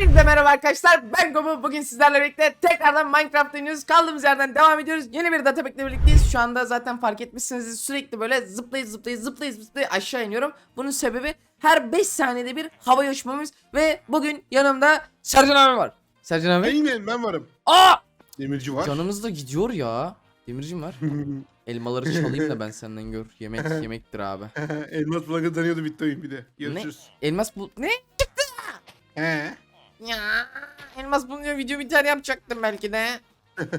Hepinize merhaba arkadaşlar. Ben Gomu. Bugün sizlerle birlikte tekrardan Minecraft oynuyoruz. Kaldığımız yerden devam ediyoruz. Yeni bir datapack'le birlikteyiz. Şu anda zaten fark etmişsiniz sürekli böyle zıplayıp zıplayıp zıplayıp zıplayıp aşağı iniyorum. Bunun sebebi her 5 saniyede bir hava uçmamız ve bugün yanımda Sercan abi var. Sercan abi. Benim ben varım. Aa! Demirci var. Canımız da gidiyor ya. Demircim var. Elmaları çalayım da ben senden gör. Yemek yemektir abi. Elmas plaka tanıyordu bitti oyun bir de. Görüşürüz. Elmas bu ne? He. Ya elmas bulunca video bir tane yapacaktım belki de.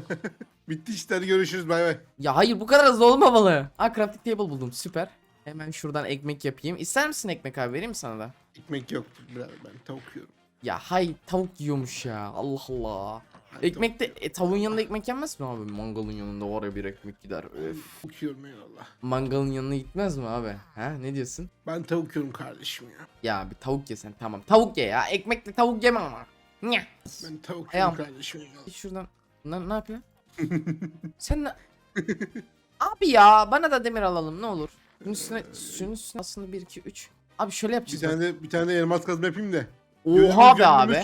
Bitti işte hadi görüşürüz bay bay. Ya hayır bu kadar hızlı olmamalı. Aa crafting table buldum süper. Hemen şuradan ekmek yapayım. İster misin ekmek abi vereyim mi sana da? Ekmek yoktur birader ben tavuk yiyorum. Ya hay tavuk yiyormuş ya. Allah Allah. Ben Ekmek de e, tavuğun yanında ekmek yenmez mi abi? Mangalın yanında var ya bir ekmek gider. Öf. Tavuk yiyorum eyvallah. Mangalın yanına gitmez mi abi? Ha ne diyorsun? Ben tavuk yiyorum kardeşim ya. Ya bir tavuk yesen tamam. Tavuk ye ya. Ekmekle tavuk yeme ama. Nya. Ben tavuk Ayağım. yiyorum kardeşim eyvallah. Git şuradan. Ne, ne yapıyor? Sen ne? Abi ya bana da demir alalım ne olur. Şunun üstüne, şunun üstüne aslında 1 2 3. Abi şöyle Bir yapacağız. bak. tane de bir tane de elmas kazma yapayım da. Oha be abi.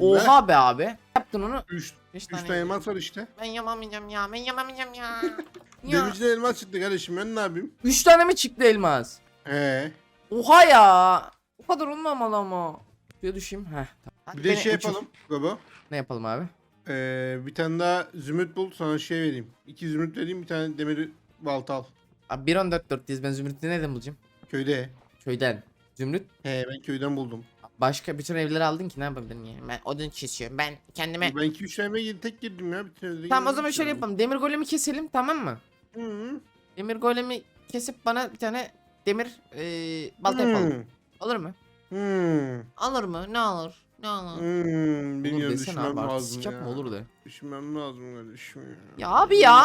Oha be abi. Yaptın onu. 3 5 3 tane. elmas var işte. Ben yapamayacağım ya. Ben yapamayacağım ya. ya. Demirciden elmas çıktı kardeşim ben ne yapayım? 3 tane mi çıktı elmas? He. Oha ya. O kadar olmamalı ama. Şuraya düşeyim. Heh. tamam. Hadi Bir de beni şey uçur. yapalım. Gobo. Ne yapalım abi? Ee, bir tane daha zümrüt bul sana şey vereyim. İki zümrüt vereyim bir tane demir balta al. Abi 1 14 4 diyiz. Ben Zümrüt'ü nereden bulacağım? Köyde. Köyden. Zümrüt. He ben köyden buldum. Başka bütün evleri aldın ki ne yapabilirim yani? Ben odun kesiyorum. Ben kendime Ben 2-3 tane eve tek girdim ya. Bir tane Tamam o zaman şöyle yapalım. Demir golemi keselim tamam mı? Hı. Demir golemi kesip bana bir tane demir eee balta yapalım. Olur mu? Hı. Olur mu? Ne olur? Ne olur? Hı. Olur Bilmiyorum desene düşünmem abi lazım ya. yapma olur de. Düşünmem lazım kardeşim ya. Ya abi ya.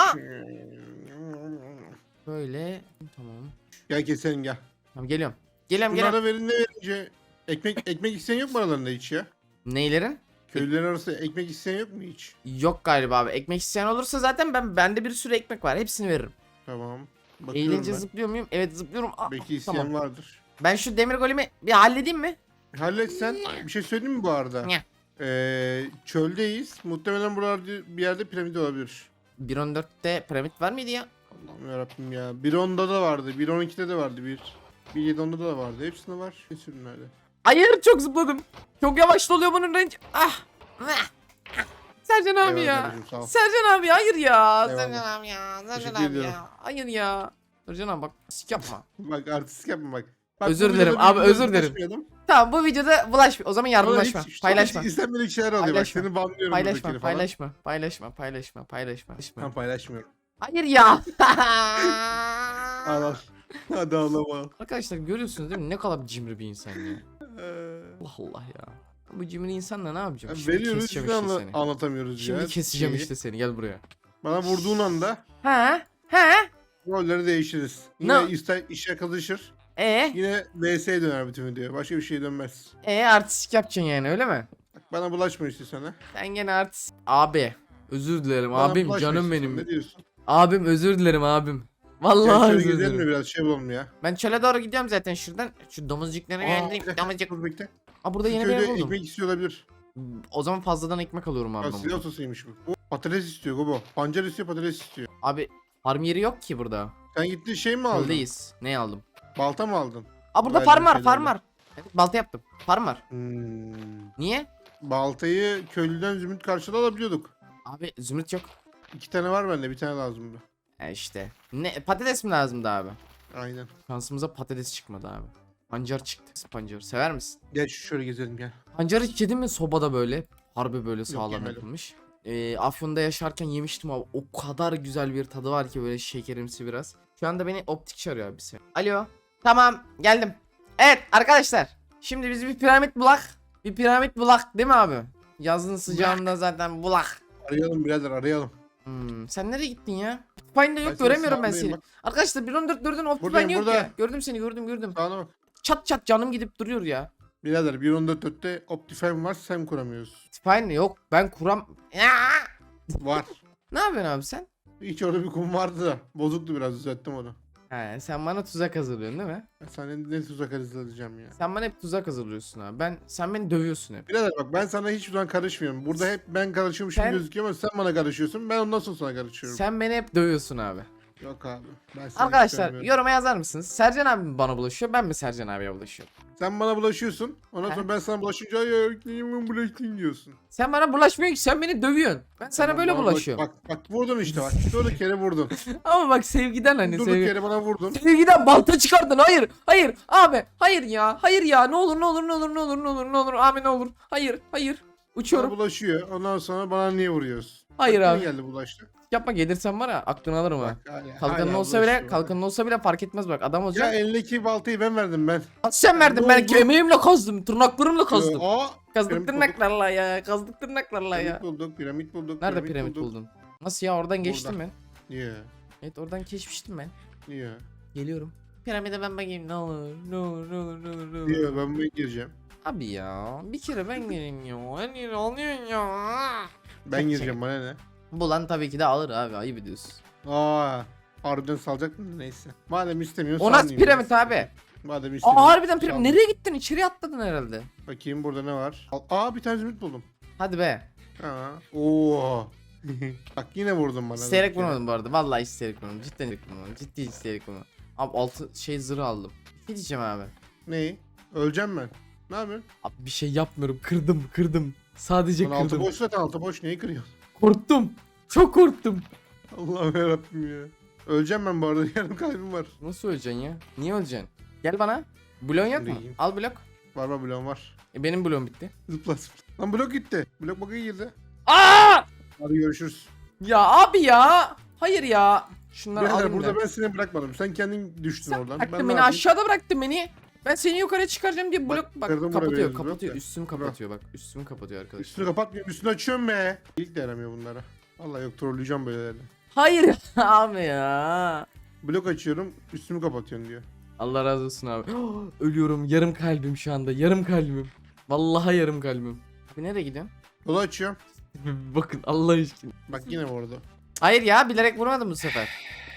Böyle tamam. Gel keselim gel. Tamam geliyorum. Geliyorum geliyorum. Bunlara verin ne verince ekmek ekmek isteyen yok mu aralarında hiç ya? Neylerin? Köylülerin arasında ekmek isteyen yok mu hiç? Yok galiba abi. Ekmek isteyen olursa zaten ben bende bir sürü ekmek var. Hepsini veririm. Tamam. Bakıyorum Eğlence ben. zıplıyor muyum? Evet zıplıyorum. Aa, Belki isteyen tamam. vardır. Ben şu demir golemi bir halledeyim mi? Hallet sen. Bir şey söyleyeyim mi bu arada? Ne? Ee, çöldeyiz. Muhtemelen buralarda bir yerde piramit olabilir. 1.14'te piramit var mıydı ya? Allah'ım yarabbim ya. 1.10'da da vardı. 1.12'de de vardı. 1. 1.7'onda da vardı. Hepsinde var. Ne sürümlerde? Hayır çok zıpladım. Çok yavaş oluyor bunun range. Ah. Sercan abi Eyvallah ya. sağ ol. Sercan abi hayır ya. Eyvallah. Sercan abi ya. Sercan Teşekkür abi ediyorum. ya. Hayır ya. Sercan abi bak sik yapma. Bak artistik yapma bak. bak Özür bu dilerim videoda abi, birbirimize özür dilerim. bulaşmayalım. tamam bu videoda bulaş. O zaman Ama yardımlaşma. hiç- Paylaşma. Hiç istenmedik şeyler oluyor Paylaşma. bak. Seni banlıyorum Paylaşma, buradakini falan. paylaşma, paylaşma, paylaşma, paylaşma, paylaşma. Tamam paylaşmıyorum. Hayır ya. Al al. Hadi ağlama. Arkadaşlar görüyorsunuz değil mi ne kadar cimri bir insan ya. Allah Allah ya. Bu cimri insanla ne yapacağım? ya Şimdi veriyoruz keseceğim işte anla- seni. anlatamıyoruz ya. Şimdi keseceğim Şeyi. işte seni gel buraya. Bana vurduğun anda Ha? Ha? rolleri değiştiririz. Yine Ne? ister iş yaklaşır. E? Yine VS'ye döner bütün video. Başka bir şey dönmez. E artistik yapacaksın yani öyle mi? Bak bana bulaşma işte sana. Sen gene artist. Abi. Özür dilerim Bana abim bulaşma canım işte, benim. Ne diyorsun? Abim özür dilerim abim. Gel Vallahi şöyle özür gezelim mi dilerim. biraz şey bulalım ya. Ben çöle doğru gidiyorum zaten şuradan. Şu domuzcukları Aa, bir dakika, Domuzcuk. Dur bekle. Aa burada Şu yeni bir ev köyde buldum. ekmek istiyor olabilir. O zaman fazladan ekmek alıyorum abi. Ya ben silah buradan. otasıymış bu. Bu patates istiyor Gobo. Pancar istiyor patates istiyor. Abi farm yeri yok ki burada. Sen gittin şey mi aldın? Çöldeyiz. Ne aldım? Balta mı aldın? Aa burada Verdim farm var şeylerle. farm var. Evet, balta yaptım. Farm var. Hmm. Niye? Baltayı köylüden zümrüt karşılığı alabiliyorduk. Abi zümrüt yok. İki tane var bende bir tane lazımdı. E işte. Ne patates mi lazımdı abi? Aynen. Şansımıza patates çıkmadı abi. Pancar çıktı. Pancar sever misin? Gel şöyle gezelim gel. Pancarı hiç yedin mi sobada böyle? Harbi böyle sağlam yemedim. yapılmış. Ee, Afyon'da yaşarken yemiştim abi. O kadar güzel bir tadı var ki böyle şekerimsi biraz. Şu anda beni optik çağırıyor abisi. Alo. Tamam geldim. Evet arkadaşlar. Şimdi biz bir piramit bulak. Bir piramit bulak değil mi abi? Yazın sıcağında zaten bulak. Arayalım birader arayalım. Hmm, sen nereye gittin ya? Optifine'de yok Ben göremiyorum ben seni. bak. Arkadaşlar 1.14.4'ün Optifine Buradayım, yok burada. ya. Gördüm seni gördüm gördüm. Sağına bak. Çat çat canım gidip duruyor ya. Birader 1.14.4'te Optifine var sen kuramıyoruz. Optifine yok ben kuram... Ya! Var. Ne yapıyorsun abi sen? Hiç orada bir kum vardı da. Bozuktu biraz düzelttim onu. He, sen bana tuzak hazırlıyorsun değil mi? Ben sana ne tuzak hazırlayacağım ya. Sen bana hep tuzak hazırlıyorsun abi. Ben sen beni dövüyorsun hep. Birader bak ben sana hiçbir zaman karışmıyorum. Burada hep ben karışıyormuşum Sen- gözüküyor ama sen bana karışıyorsun. Ben ondan sonra sana karışıyorum. Sen beni hep dövüyorsun abi. Yok abi. Ben Arkadaşlar istemiyorum. yoruma yazar mısınız? Sercan abi mi bana bulaşıyor? Ben mi Sercan abiye bulaşıyorum? Sen bana bulaşıyorsun. Ondan He. sonra ben sana bulaşınca ay niye ben bulaştın diyorsun. Sen bana bulaşmıyorsun ki sen beni dövüyorsun. Ben sana Tamam, böyle bana bulaş- bulaşıyorum. Bak bak vurdun işte bak. Durduk yere vurdun. Ama bak sevgiden hani Durduk sevgi... yere bana vurdun. Sevgiden balta çıkardın. Hayır. Hayır. Abi. Hayır ya. Hayır ya. Ne olur ne olur ne olur ne olur ne olur ne olur. Abi ne olur. Hayır. Hayır. Bana Uçuyorum. bulaşıyor. Ondan sonra bana niye vuruyorsun? Hayır Bak, abi. Geldi bulaştı? Yapma gelirsen var ya aklını alırım ha. Bak, hala- Kalkanın hala olsa bile bulaşıyor. kalkanın olsa bile fark etmez bak adam Ya olacak. elindeki baltayı ben verdim ben. Sen verdin Ne ben oldu? emeğimle kazdım tırnaklarımla kazdım. Aa, Kazdık piramit tırnaklarla ya kazdık tırnaklarla ya. piramit bulduk, piramit bulduk. Nerede piramit buldun? Nasıl ya oradan geçtim ben. Niye? Evet oradan geçmiştim ben. Niye? Geliyorum. Piramide ben bakayım ne olur ne olur ne olur ne olur ne olur. Niye? Ben buraya gireceğim. Abi ya bir kere ben geleyim ya. Hani ne oluyor ya? Ben gireceğim bana ne? Bulan tabii ki de alır abi ayıp ediyorsun. Aa, harbiden salacak mı? Neyse. Madem istemiyorsun O nasıl piramit abi? Madem istemiyorsun. Aa harbiden piramit. Nereye gittin? İçeri atladın herhalde. Bakayım burada ne var? Aa bir tane zümrüt buldum. Hadi be. Aa. Oo. Bak yine vurdun bana. İsteyerek vurmadım bu arada. Vallahi isteyerek vurmadım. Cidden isteyerek vurmadım. Ciddi isteyerek vurmadım. Abi altı şey zırh aldım. Ne diyeceğim abi? Neyi? Öleceğim ben. Ne yapıyorsun? Abi bir şey yapmıyorum. Kırdım kırdım. Sadece Lan altı kırdım. boş zaten altı boş. Neyi kırıyorsun? Korktum. Çok korktum. Allah'ım yarabbim ya. Öleceğim ben bu arada. Yarım kalbim var. Nasıl öleceksin ya? Niye öleceksin? Gel bana. Blon yok mu? Neyim? Al blok. Var var bloğum var. E, benim blon bitti. Zıpla zıpla. Lan blok gitti. Blok bakaya girdi. Aa! Hadi görüşürüz. Ya abi ya. Hayır ya. Şunları Birader alayım burada da. ben seni bırakmadım. Sen kendin düştün Sen oradan. bıraktın ben ne beni yapayım? aşağıda bıraktın beni. Ben seni yukarı çıkaracağım diye blok bak, kırdım burayı kapatıyor biraz, kapatıyor blok da. üstümü kapatıyor bak üstümü kapatıyor arkadaşlar. Üstünü kapatmıyorum. Üstünü açıyorum be. İlk de yaramıyor bunlara. Vallahi yok trolleyeceğim böylelerle. Hayır abi ya. Blok açıyorum. Üstümü kapatıyorsun diyor. Allah razı olsun abi. Ölüyorum yarım kalbim şu anda yarım kalbim. Vallahi yarım kalbim. Abi nereye gidiyorsun? Yolu açıyorum. Bakın Allah aşkına. Bak yine vurdu. Hayır ya bilerek vurmadım bu sefer.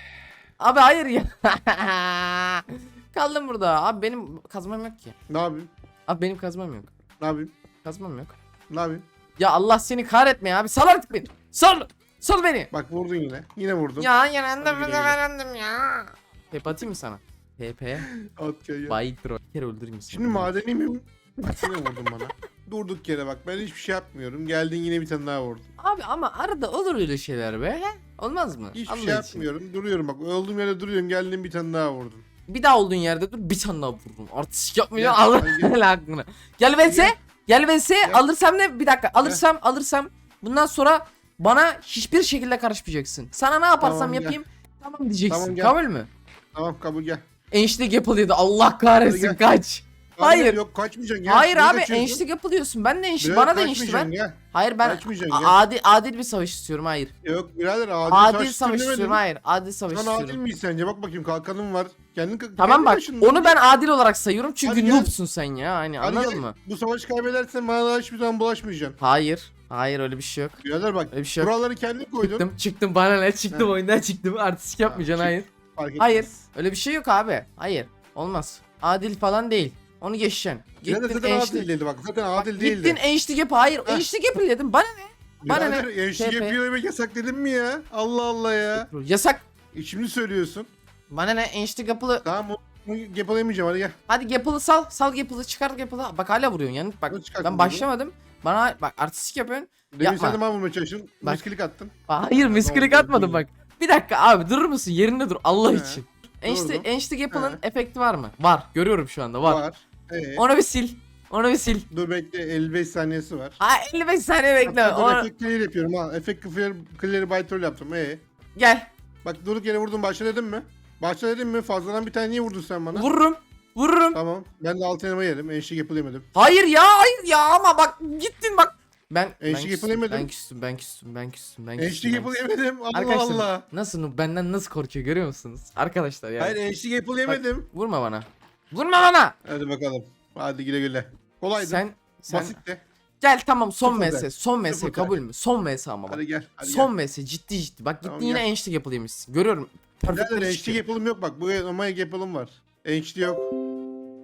Abi hayır ya. Kaldım burada. Abi benim kazmam yok ki. Ne yapayım? Abi benim kazmam yok. Ne yapayım? Kazmam yok. Ne yapayım? Ya Allah seni kahretme ya abi. Sal artık beni. Sal. Sal beni. Bak vurdun yine. Yine vurdun. Ya de güle. yanandım ya. Hep atayım mı sana? PP At gel gel. Baytro. Bir kere öldüreyim seni. Şimdi madeni miyim? Bak yine vurdun bana. Durduk yere bak ben hiçbir şey yapmıyorum. Geldin yine bir tane daha vurdun. Abi ama arada olur öyle şeyler be. he? Olmaz mı? Hiçbir Allah şey için. yapmıyorum. Duruyorum bak. Olduğum yerde duruyorum. Geldin bir tane daha vurdun. Bir daha olduğun yerde dur bir tane daha vururum. Artistik yapmıyor. Gel, Allah hadi gel. Aklına. Gel. Gel. Gel. Gel. Alırsam ne? Bir dakika. Alırsam alırsam. Bundan sonra bana hiçbir şekilde karışmayacaksın. Sana ne yaparsam Tamam, gel. yapayım. Tamam diyeceksin. Tamam, gel. Kabul mü? Tamam kabul gel. Enişlik yapılıyordu. Allah kahretsin gel. kaç. Hayır. Yok kaçmayacaksın gel. Hayır Niye abi kaçıyorsun? enişlik yapılıyorsun. Ben de enişlik. Birader, Bana da enişlik ver. kaçmayacaksın, Gel. Hayır ben Kaçmayacaksın a- gel. adil adil bir savaş istiyorum. Hayır. Yok birader adil, Adil savaş istiyorum. Hayır. Adil savaş Lan adil istiyorum. miyiz sence? Bak bakayım kalkanım var. Kendin ka- Tamam kendi bak onu ben adil olarak sayıyorum çünkü gel. noobsun sen ya hani Hadi anladın gel. mı? Bu savaşı kaybedersen bana daha hiçbir zaman bulaşmayacaksın. Hayır. Hayır öyle bir şey yok. Birader bak. Öyle bir şey yok. Kuralları kendin koydun. Çıktım çıktım bana ne çıktım oyundan çıktım artistik yapmayacaksın çık. hayır. Fark etmez. Hayır öyle bir şey yok abi. Hayır olmaz. Adil falan değil. Onu geçeceksin. Gittin zaten adil değildi bak. Zaten adil değildi. Gittin enişlik yap. Hayır Heh. enişlik yapın dedim. Bana ne? bana ne? Enişte TP. yapıyor yemek yasak dedim mi ya? Allah Allah ya. Yasak. E şimdi söylüyorsun. Bana ne enişlik yapılı. Tamam onu yapalayamayacağım hadi gel. Hadi yapılı sal. Sal yapılı çıkar yapılı. Bak hala vuruyorsun yani. Bak Bunu çıkarttın ben bunu. başlamadım. Bana bak artistik yapıyorsun. Demin Yapma. sen de bana vurmaya çalıştın. Bak. Miskilik attın. Hayır miskilik oldu? atmadım bak. Bir dakika abi durur musun? Yerinde dur Allah He, için. Enişte, durdum. enişte He. efekti var mı? Var. Görüyorum şu anda var. Var. Ee, Onu bir sil. Onu bir sil. dur bekle 55 saniyesi var. Ha 55 saniye bekle. Hatta Onu... efekt clear yapıyorum ha. Efekt clear, clear by troll yaptım. Ee, Gel. bak durduk yere vurdum başla dedim mi? Başla dedim mi? Fazladan bir tane niye vurdun sen bana? Vururum. Vururum. Tamam. Ben de altı elma yedim. Enşik yapılayamadım. Hayır ya hayır ya ama bak gittin bak. Ben ben Enişte küstüm, ben küstüm ben küstüm ben küstüm ben küstüm. Enşik ben küstüm. yapılayamadım. Allah Arkadaşlar Allah. nasıl benden nasıl korkuyor görüyor musunuz? Arkadaşlar ya. Hayır enşik yapılayamadım. Vurma bana. Vurma bana. Hadi bakalım. Hadi güle güle. Kolaydı. Sen sen Basit de. gel tamam son Sıfır de. Son Sıfır de. kabul mü? Son MS ama bak. Hadi gel. Hadi Son MS ciddi ciddi. Bak gittin Tamam, yine gel. enişte yapılıymışsın. Görüyorum. Perfect Nerede çıkıyor. yapılım yok bak. Bu normal yapılım var. HD yok.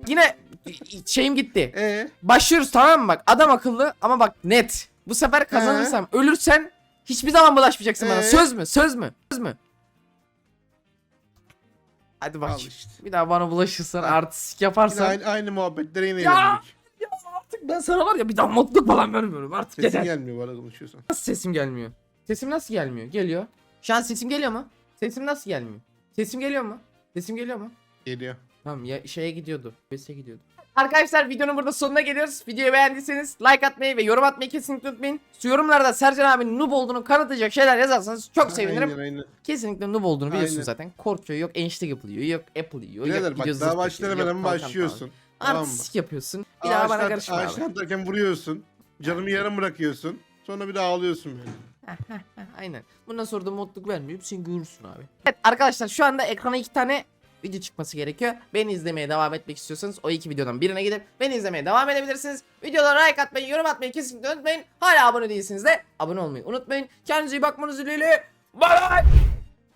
Yine şeyim gitti. E Başlıyoruz tamam mı bak adam akıllı ama bak net. Bu sefer kazanırsam ölürsen hiçbir zaman bulaşmayacaksın bana. Ee? Söz mü? Söz mü? Söz mü? Hadi bak. al işte. Bir daha bana bulaşırsan artistik Yine yaparsan aynı, aynı muhabbetlere yine Ya! geldik. artık ben sana var ya bir daha mutluluk falan vermiyorum artık Sesin yeter. gelmiyor bana konuşuyorsan. Nasıl sesim gelmiyor? Sesim nasıl gelmiyor? Geliyor. Şu an sesim geliyor mu? Sesim nasıl gelmiyor? Sesim geliyor mu? Sesim geliyor mu? Geliyor. Tamam ya şeye gidiyordu. Bese gidiyordu. Arkadaşlar videonun burada sonuna geliyoruz. Videoyu beğendiyseniz like atmayı ve yorum atmayı kesinlikle unutmayın. Şu yorumlarda Sercan abinin noob olduğunu kanıtlayacak şeyler yazarsanız çok sevinirim. Aynen aynen. Kesinlikle noob olduğunu biliyorsun Aynen. zaten. Korkuyor yok enişte yapılıyor yok Apple yiyor Birader bak daha yok hemen başlıyorsun. Tamam? Artistik yapıyorsun. Bir daha bana karışma abi. Ağaçtan atarken vuruyorsun. Canımı yarım bırakıyorsun. Sonra bir daha ağlıyorsun böyle. Aynen. Bundan sonra da mutluluk vermiyor. Sen görürsün abi. Evet arkadaşlar şu anda ekrana iki tane video çıkması gerekiyor. Beni izlemeye devam etmek istiyorsanız o iki videodan birine gidip beni izlemeye devam edebilirsiniz. Videolara like atmayı, yorum atmayı kesinlikle unutmayın. Hala abone değilsiniz de abone olmayı unutmayın. Kendinize iyi bakmanız dileğiyle. Bye bye.